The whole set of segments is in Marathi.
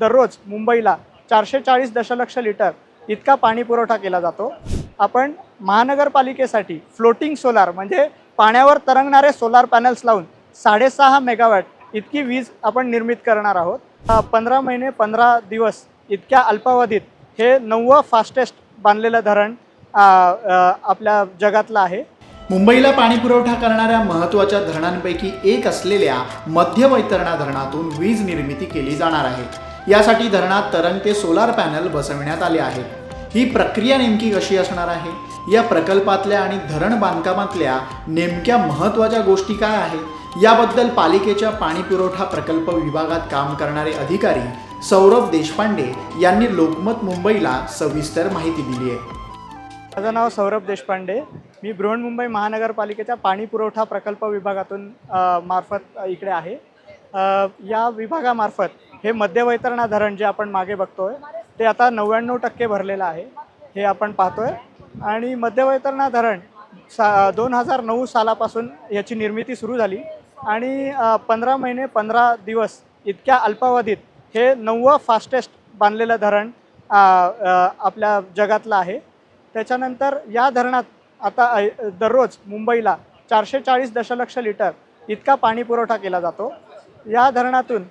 दररोज मुंबईला चारशे चाळीस दशलक्ष लिटर इतका पाणी पुरवठा केला जातो. आपण महानगरपालिकेसाठी फ्लोटिंग सोलार म्हणजे पाण्यावर तरंगणारे सोलार पॅनल्स लावून साडेसहा मेगावॅट इतकी वीज आपण निर्मित करणार आहोत. पंधरा महिने पंधरा दिवस इतक्या अल्पावधीत हे नववं फास्टेस्ट बांधलेलं धरण आपल्या जगातलं आहे. मुंबईला पाणी पुरवठा करणाऱ्या महत्त्वाच्या धरणांपैकी एक असलेल्या मध्य वैतरणा धरणातून वीज निर्मिती केली जाणार आहे. यासाठी धरणात तरंगते सोलार पॅनल बसविण्यात आले आहेत. ही प्रक्रिया नेमकी कशी असणार आहे? या प्रकल्पातल्या आणि धरण बांधकामातल्या नेमक्या महत्त्वाच्या गोष्टी काय आहेत? याबद्दल पालिकेच्या पाणी पुरवठा प्रकल्प विभागात काम करणारे अधिकारी सौरभ देशपांडे यांनी लोकमत मुंबईला सविस्तर माहिती दिली आहे. माझं नाव सौरभ देशपांडे. मी बृहन्मुंबई महानगरपालिकेच्या पाणी पुरवठा प्रकल्प विभागातून मार्फत इकडे आहे. या विभागामार्फत हे मध्यवैतरणा धरण जे आपण मागे बघतोय ते आता नव्याण्णव टक्के भरलेलं आहे. हे आपण पाहतोय. आणि मध्यवैतरणा धरण सा दोन हजार नऊ सालापासून याची निर्मिती सुरू झाली. आणि पंधरा महिने पंधरा दिवस इतक्या अल्पावधीत हे नववं फास्टेस्ट बांधलेलं धरण आपल्या जगातलं आहे. त्याच्यानंतर या धरणात आता दररोज मुंबईला चारशे चाळीस दशलक्ष लिटर इतका पाणी पुरवठा केला जातो. या धरणातून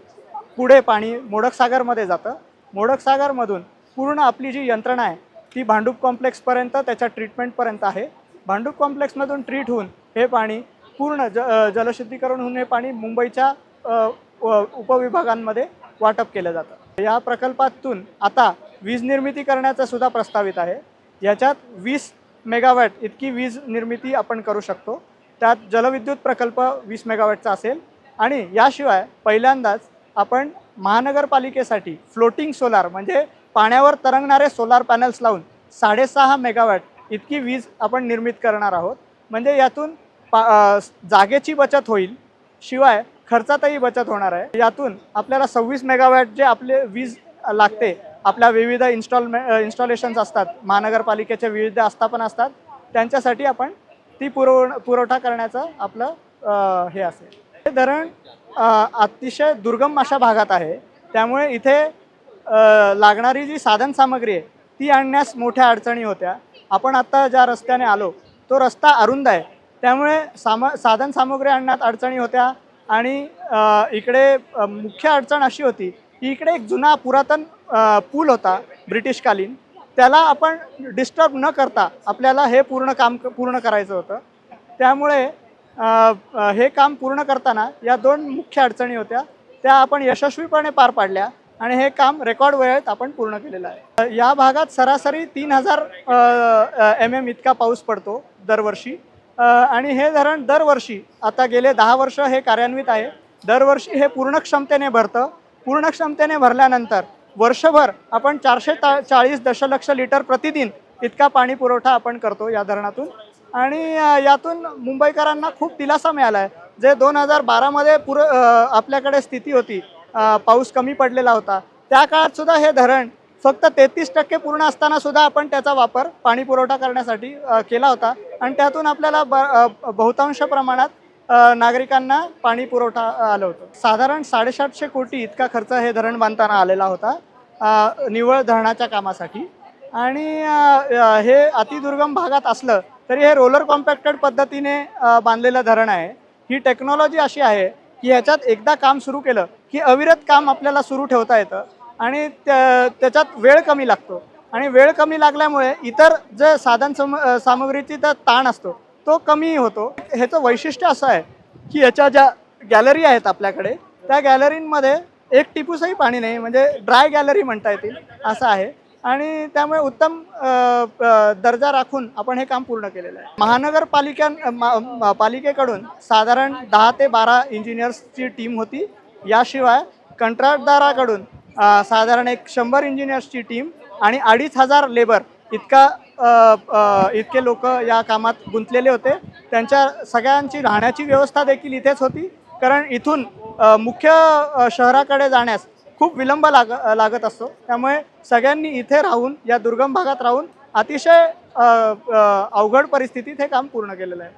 पुढे पाणी मोडकसागरमध्ये जातं. मोडकसागरमधून पूर्ण आपली जी यंत्रणा आहे ती भांडूप कॉम्प्लेक्सपर्यंत त्याच्या ट्रीटमेंटपर्यंत आहे. भांडूप कॉम्प्लेक्समधून ट्रीट होऊन हे पाणी पूर्ण ज जलशुद्धीकरण होऊन हे पाणी मुंबईच्या उपविभागांमध्ये वाटप केलं जातं. या प्रकल्पातून आता वीज निर्मिती करण्याचा सुद्धा प्रस्तावित आहे. याच्यात वीस मेगावॅट इतकी वीज निर्मिती आपण करू शकतो. त्यात जलविद्युत प्रकल्प वीस मेगावॅटचा असेल. आणि याशिवाय पहिल्यांदाच आपण महानगरपालिकेसाठी फ्लोटिंग सोलार म्हणजे पाण्यावर तरंगणारे सोलार पॅनल्स लावून साडेसहा मेगावॅट इतकी वीज आपण निर्मित करणार आहोत. म्हणजे यातून पा जागेची बचत होईल. शिवाय खर्चातही बचत होणार आहे. यातून आपल्याला सव्वीस मेगावॅट जे आपले वीज लागते आपल्या विविध इन्स्टॉलमे इन्स्टॉलेशन्स असतात महानगरपालिकेच्या विविध आस्थापन असतात त्यांच्यासाठी आपण ती पुरव पुरवठा करण्याचं आपलं हे असेल. हे धरण अतिशय दुर्गम अशा भागात आहे. त्यामुळे इथे लागणारी जी साधनसामग्री आहे ती आणण्यास मोठ्या अडचणी होत्या. आपण आत्ता ज्या रस्त्याने आलो तो रस्ता अरुंद आहे. त्यामुळे साम साधनसामुग्री आणण्यात अडचणी होत्या आणि इकडे मुख्य अडचण अशी होती की इकडे एक जुना पुरातन पूल होता ब्रिटिशकालीन. त्याला आपण डिस्टर्ब न करता आपल्याला हे पूर्ण काम पूर्ण करायचं होतं. त्यामुळे हे काम पूर्ण करताना या दोन मुख्य अडचणी होत्या. त्या आपण यशस्वीपणे पार पाडल्या आणि हे काम रेकॉर्ड वेळेत आपण पूर्ण केलेलं आहे. या भागात सरासरी तीन हजार एम एम इतका पाऊस पडतो दरवर्षी. आणि हे धरण दरवर्षी आता गेले दहा वर्ष हे कार्यान्वित आहे. दरवर्षी हे पूर्ण क्षमतेने भरतं. पूर्ण क्षमतेने भरल्यानंतर वर्षभर आपण चारशे ता चाळीस दशलक्ष लिटर प्रतिदिन इतका पाणी पुरवठा आपण करतो या धरणातून. आणि यातून मुंबईकरांना खूप दिलासा मिळाला आहे जे दोन हजार बारामध्ये पुर आपल्याकडे स्थिती होती पाऊस कमी पडलेला होता. त्या काळात सुद्धा हे धरण फक्त तेहतीस टक्के पूर्ण असताना सुद्धा आपण त्याचा वापर पाणी पुरवठा करण्यासाठी केला होता. आणि त्यातून आपल्याला ब बहुतांश प्रमाणात नागरिकांना पाणी पुरवठा आलं होतं. साधारण साडेसातशे कोटी इतका खर्च हे धरण बांधताना आलेला होता निवळ निव्वळ धरणाच्या कामासाठी. आणि हे अतिदुर्गम भागात असलं तरी हे रोलर कॉम्पॅक्टेड पद्धतीने बांधलेलं धरण आहे. ही टेक्नॉलॉजी अशी आहे की ह्याच्यात एकदा काम सुरू केलं की अविरत काम आपल्याला सुरू ठेवता येतं आणि त्या- त्याच्यात वेळ कमी लागतो. आणि वेळ कमी लागल्यामुळे इतर जे साधन सम सामग्रीची तर ताण असतो तो कमी होतो. ह्याचं वैशिष्ट्य असं आहे की याच्या ज्या गॅलरी आहेत आपल्याकडे त्या गॅलरींमध्ये एक टिपूसही पाणी नाही म्हणजे ड्राय गॅलरी म्हणता येतील असं आहे. आणि त्यामुळे उत्तम दर्जा राखून आपण हे काम पूर्ण केलेलं आहे. महानगरपालिका मा- पालिकेकडून साधारण दहा ते बारा इंजिनियर्सची टीम होती. याशिवाय कंत्राटदाराकडून साधारण एक शंभर इंजिनियर्सची टीम आणि अडीच हजार लेबर इतका इतके लोक या कामात गुंतलेले होते. त्यांच्या सगळ्यांची राहण्याची व्यवस्था देखील इथेच होती. कारण इथून मुख्य शहराकडे जाण्यास खूप विलंब लाग लागत असतो. त्यामुळे सगळ्यांनी इथे राहून या दुर्गम भागात राहून अतिशय अवघड परिस्थितीत हे काम पूर्ण केलेलं आहे.